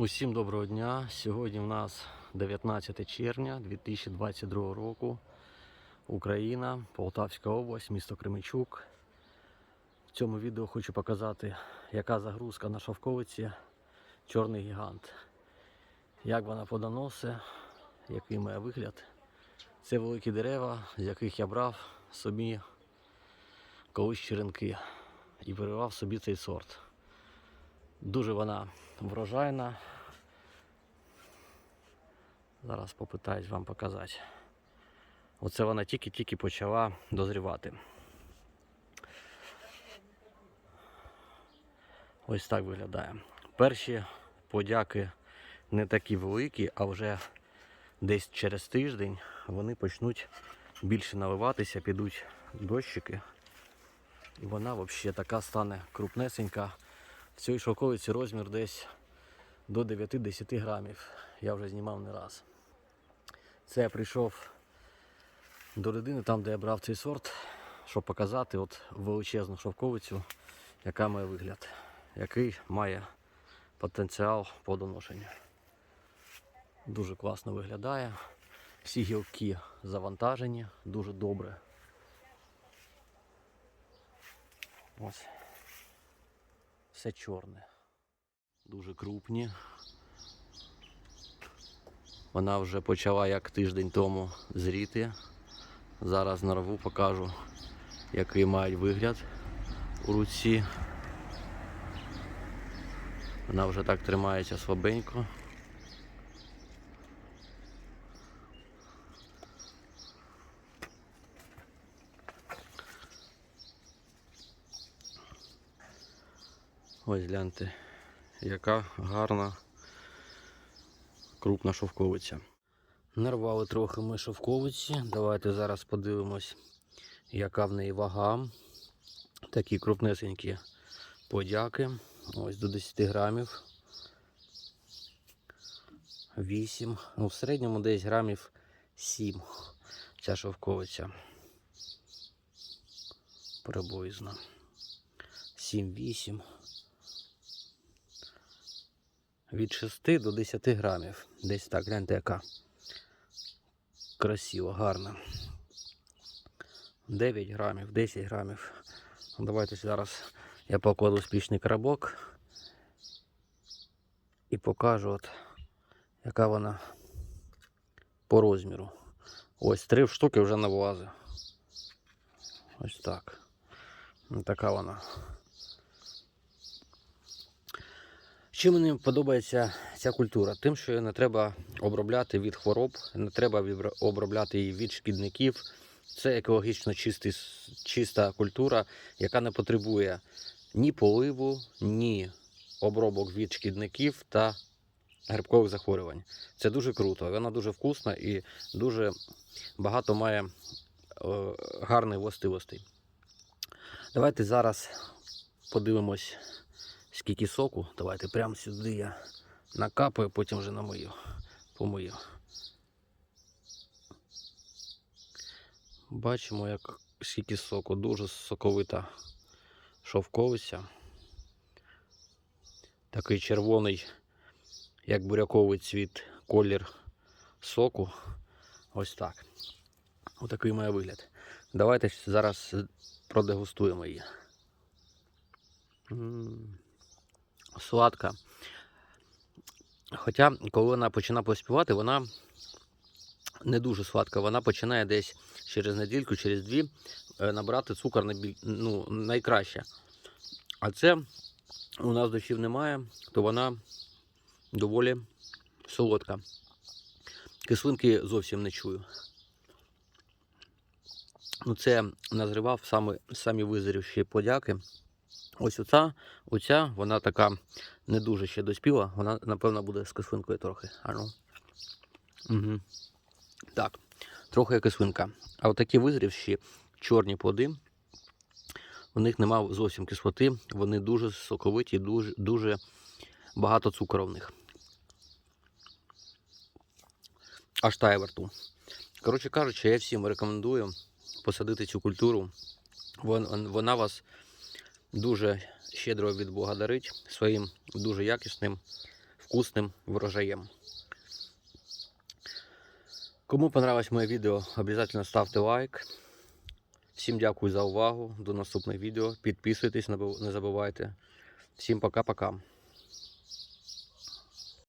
Усім доброго дня. Сьогодні в нас 19 червня 2022 року. Україна, Полтавська область, місто Кременчук. В цьому відео хочу показати, яка загрузка на шовковиці Чорний гігант. Як вона подоносить, який має вигляд. Це великі дерева, з яких я брав собі колись черенки і виривав собі цей сорт. Дуже вона врожайна. Зараз попитаюсь вам показати. Оце вона тільки-тільки почала дозрівати. Ось так виглядає. Перші подяки не такі великі, а вже десь через тиждень вони почнуть більше наливатися, підуть дощики. І вона взагалі така стане крупнесенька. Цій шовковиці розмір десь до 9-10 грамів. Я вже знімав не раз. Це я прийшов до людини, там, де я брав цей сорт, щоб показати от величезну шовковицю, яка має вигляд, який має потенціал по доношенню. Дуже класно виглядає. Всі гілки завантажені, дуже добре. Ось. Все чорне. Дуже крупні. Вона вже почала як тиждень тому зріти. Зараз нарву покажу, який мають вигляд у руці. Вона вже так тримається слабенько. Ось гляньте, яка гарна крупна шовковиця. Нарвали трохи ми шовковиці. Давайте зараз подивимось, яка в неї вага. Такі крупнесенькі подяки. Ось до 10 грамів. 8. Ну, в середньому десь грамів 7 ця шовковиця. Приблизно. 7-8 від 6 до 10 грамів. Десь так, гляньте, яка красиво, гарна. 9 грамів, 10 грамів. Давайте зараз я покладу спічний коробок і покажу, от, яка вона по розміру. Ось три штуки вже на влази. Ось так. Така вона. Чим мені подобається ця культура? Тим, що не треба обробляти від хвороб, не треба обробляти її від шкідників. Це екологічно чистий, чиста культура, яка не потребує ні поливу, ні обробок від шкідників та грибкових захворювань. Це дуже круто. Вона дуже вкусна і дуже багато має е, гарних властивостей. Давайте зараз подивимось скільки соку. Давайте прямо сюди я накапаю, потім вже намию. Помию. Бачимо, як скільки соку. Дуже соковита шовковиця. Такий червоний, як буряковий цвіт, колір соку. Ось так. Отакий має вигляд. Давайте зараз продегустуємо її. Сладка. Хоча, коли вона починає поспівати, вона не дуже сладка. Вона починає десь через недільку, через дві е, набирати цукор ну, найкраще. А це у нас дощів немає, то вона доволі солодка. Кислинки зовсім не чую. Ну, це назривав саме, самі визрівші подяки. Ось оця, оця, вона така не дуже ще доспіла, вона, напевно, буде з кислинкою трохи. А ну. Угу. Так, трохи кислинка. А отакі визрівші чорні плоди, у них немає зовсім кислоти, вони дуже соковиті, дуже, дуже багато цукру в них. Аж тає во рту. Коротше кажучи, я всім рекомендую посадити цю культуру. Вона вас дуже щедро відблагодарить своїм дуже якісним вкусним врожаєм. Кому понравилось моє відео, обов'язково ставте лайк. Всім дякую за увагу. До наступних відео. Підписуйтесь, не забувайте. Всім пока-пока.